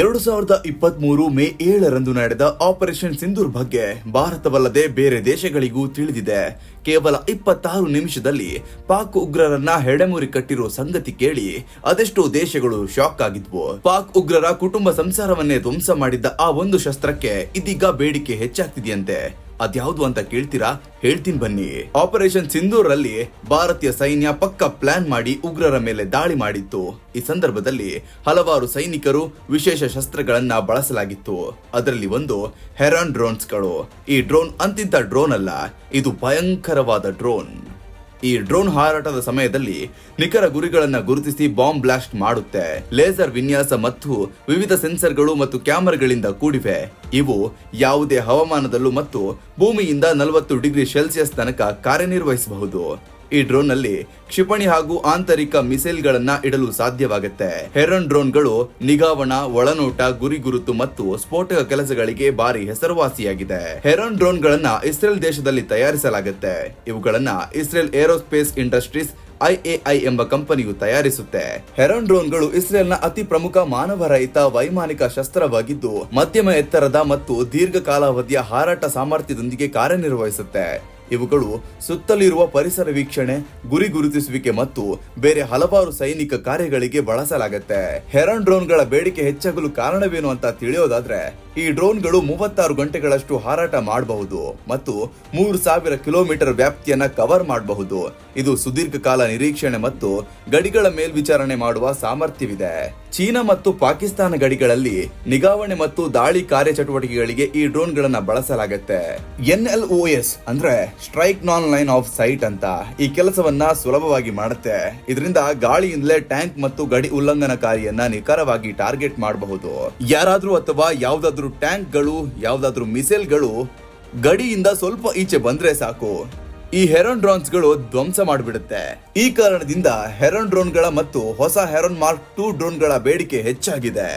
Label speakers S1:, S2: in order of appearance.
S1: ಎರಡು ಸಾವಿರದ ಇಪ್ಪತ್ತ್ ಮೂರು ಮೇ ಏಳರಂದು ನಡೆದ ಆಪರೇಷನ್ ಸಿಂಧೂರ್ ಬಗ್ಗೆ ಭಾರತವಲ್ಲದೆ ಬೇರೆ ದೇಶಗಳಿಗೂ ತಿಳಿದಿದೆ. ಕೇವಲ ಇಪ್ಪತ್ತಾರು ನಿಮಿಷದಲ್ಲಿ ಪಾಕ್ ಉಗ್ರರನ್ನ ಹೆಡೆಮುರಿ ಕಟ್ಟಿರೋ ಸಂಗತಿ ಕೇಳಿ ಅದೆಷ್ಟೋ ದೇಶಗಳು ಶಾಕ್ ಆಗಿದ್ವು. ಪಾಕ್ ಉಗ್ರರ ಕುಟುಂಬ ಸಂಸಾರವನ್ನೇ ಧ್ವಂಸ ಮಾಡಿದ್ದ ಆ ಒಂದು ಶಸ್ತ್ರಕ್ಕೆ ಇದೀಗ ಬೇಡಿಕೆ ಹೆಚ್ಚಾಗ್ತಿದೆಯಂತೆ. ಅದ್ಯಾವುದು ಅಂತ ಕೇಳ್ತೀರಾ? ಹೇಳ್ತೀನಿ ಬನ್ನಿ. ಆಪರೇಷನ್ ಸಿಂಧೂರ್ ಅಲ್ಲಿ ಭಾರತೀಯ ಸೈನ್ಯ ಪಕ್ಕ ಪ್ಲಾನ್ ಮಾಡಿ ಉಗ್ರರ ಮೇಲೆ ದಾಳಿ ಮಾಡಿತ್ತು. ಈ ಸಂದರ್ಭದಲ್ಲಿ ಹಲವಾರು ಸೈನಿಕರು ವಿಶೇಷ ಶಸ್ತ್ರಗಳನ್ನ ಬಳಸಲಾಗಿತ್ತು. ಅದರಲ್ಲಿ ಒಂದು ಹೆರಾನ್ ಡ್ರೋನ್ಸ್ಗಳು ಈ ಡ್ರೋನ್ ಅಂತಿದ್ದ ಡ್ರೋನ್ ಅಲ್ಲ ಇದು ಭಯಂಕರವಾದ ಡ್ರೋನ್. ಈ ಡ್ರೋನ್ ಹಾರಾಟದ ಸಮಯದಲ್ಲಿ ನಿಖರ ಗುರಿಗಳನ್ನು ಗುರುತಿಸಿ ಬಾಂಬ್ ಬ್ಲಾಸ್ಟ್ ಮಾಡುತ್ತೆ. ಲೇಸರ್ ವಿನ್ಯಾಸ ಮತ್ತು ವಿವಿಧ ಸೆನ್ಸರ್ಗಳು ಮತ್ತು ಕ್ಯಾಮರಾಗಳಿಂದ ಕೂಡಿವೆ. ಇವು ಯಾವುದೇ ಹವಾಮಾನದಲ್ಲೂ ಮತ್ತು ಭೂಮಿಯಿಂದ ನಲವತ್ತು ಡಿಗ್ರಿ ಸೆಲ್ಸಿಯಸ್ ತನಕ ಕಾರ್ಯನಿರ್ವಹಿಸಬಹುದು. ಈ ಡ್ರೋನ್ನಲ್ಲಿ ಕ್ಷಿಪಣಿ ಹಾಗೂ ಆಂತರಿಕ ಮಿಸೈಲ್ಗಳನ್ನ ಇಡಲು ಸಾಧ್ಯವಾಗುತ್ತೆ. ಹೆರನ್ ಡ್ರೋನ್ಗಳು ನಿಗಾವಣ, ಒಳನೋಟ ಗುರಿ ಗುರುತು ಮತ್ತು ಸ್ಫೋಟಕ ಕೆಲಸಗಳಿಗೆ ಭಾರಿ ಹೆಸರುವಾಸಿಯಾಗಿದೆ. ಹೆರನ್ ಡ್ರೋನ್ಗಳನ್ನ ಇಸ್ರೇಲ್ ದೇಶದಲ್ಲಿ ತಯಾರಿಸಲಾಗುತ್ತೆ. ಇವುಗಳನ್ನ ಇಸ್ರೇಲ್ ಏರೋಸ್ಪೇಸ್ ಇಂಡಸ್ಟ್ರೀಸ್ ಐಎಐ ಎಂಬ ಕಂಪನಿಯು ತಯಾರಿಸುತ್ತೆ. ಹೆರನ್ ಇಸ್ರೇಲ್ ಇಸ್ರೇಲ್ನ ಅತಿ ಪ್ರಮುಖ ಮಾನವರಹಿತ ವೈಮಾನಿಕ ಶಸ್ತ್ರವಾಗಿದ್ದು, ಮಧ್ಯಮ ಎತ್ತರದ ಮತ್ತು ದೀರ್ಘ ಕಾಲಾವಧಿಯ ಹಾರಾಟ ಸಾಮರ್ಥ್ಯದೊಂದಿಗೆ ಕಾರ್ಯನಿರ್ವಹಿಸುತ್ತೆ. ಇವುಗಳು ಸುತ್ತಲಿರುವ ಪರಿಸರ ವೀಕ್ಷಣೆ, ಗುರಿ ಗುರುತಿಸುವಿಕೆ ಮತ್ತು ಬೇರೆ ಹಲವಾರು ಸೈನಿಕ ಕಾರ್ಯಗಳಿಗೆ ಬಳಸಲಾಗುತ್ತೆ. ಹೆರನ್ ಡ್ರೋನ್ಗಳ ಬೇಡಿಕೆ ಹೆಚ್ಚಾಗಲು ಕಾರಣವೇನು ಅಂತ ತಿಳಿಯೋದಾದ್ರೆ ಈ ಡ್ರೋನ್ಗಳು ಮೂವತ್ತಾರು ಗಂಟೆಗಳಷ್ಟು ಹಾರಾಟ ಮಾಡಬಹುದು ಮತ್ತು ಮೂರು ಸಾವಿರ ಕಿಲೋಮೀಟರ್ ವ್ಯಾಪ್ತಿಯನ್ನ ಕವರ್ ಮಾಡಬಹುದು. ಇದು ಸುದೀರ್ಘ ಕಾಲ ನಿರೀಕ್ಷಣೆ ಮತ್ತು ಗಡಿಗಳ ಮೇಲ್ವಿಚಾರಣೆ ಮಾಡುವ ಸಾಮರ್ಥ್ಯವಿದೆ. ಚೀನಾ ಮತ್ತು ಪಾಕಿಸ್ತಾನ ಗಡಿಗಳಲ್ಲಿ ನಿಗಾವಣೆ ಮತ್ತು ದಾಳಿ ಕಾರ್ಯಚಟುವಟಿಕೆಗಳಿಗೆ ಈ ಡ್ರೋನ್ಗಳನ್ನ ಬಳಸಲಾಗುತ್ತೆ. ಎನ್ಎಲ್ಒಎಸ್ ಅಂದ್ರೆ strike non line of sight ಅಂತ ಈ ಕೆಲಸವನ್ನ ಸುಲಭವಾಗಿ ಮಾಡುತ್ತೆ. ಇದರಿಂದ ಗಾಳಿಯಿಂದಲೇ ಟ್ಯಾಂಕ್ ಮತ್ತು ಗಡಿ ಉಲ್ಲಂಘನಕಾರಿಯನ್ನ ನಿಖರವಾಗಿ ಟಾರ್ಗೆಟ್ ಮಾಡಬಹುದು. ಯಾರಾದ್ರೂ ಅಥವಾ ಯಾವ್ದಾದ್ರು ಟ್ಯಾಂಕ್ಗಳು, ಯಾವ್ದಾದ್ರು ಮಿಸೈಲ್ಗಳು ಗಡಿಯಿಂದ ಸ್ವಲ್ಪ ಈಚೆ ಬಂದ್ರೆ ಸಾಕು. ಈ ಹೆರೋನ್ ಡ್ರೋನ್ಸ್ಗಳು ಧ್ವಂಸ ಮಾಡಿಬಿಡುತ್ತೆ. ಈ ಕಾರಣದಿಂದ ಹೆರೋನ್ ಡ್ರೋನ್ಗಳ ಮತ್ತು ಹೊಸ ಹೆರೋನ್ ಮಾರ್ಕ್ ಟೂ ಡ್ರೋನ್ಗಳ ಬೇಡಿಕೆ ಹೆಚ್ಚಾಗಿದೆ.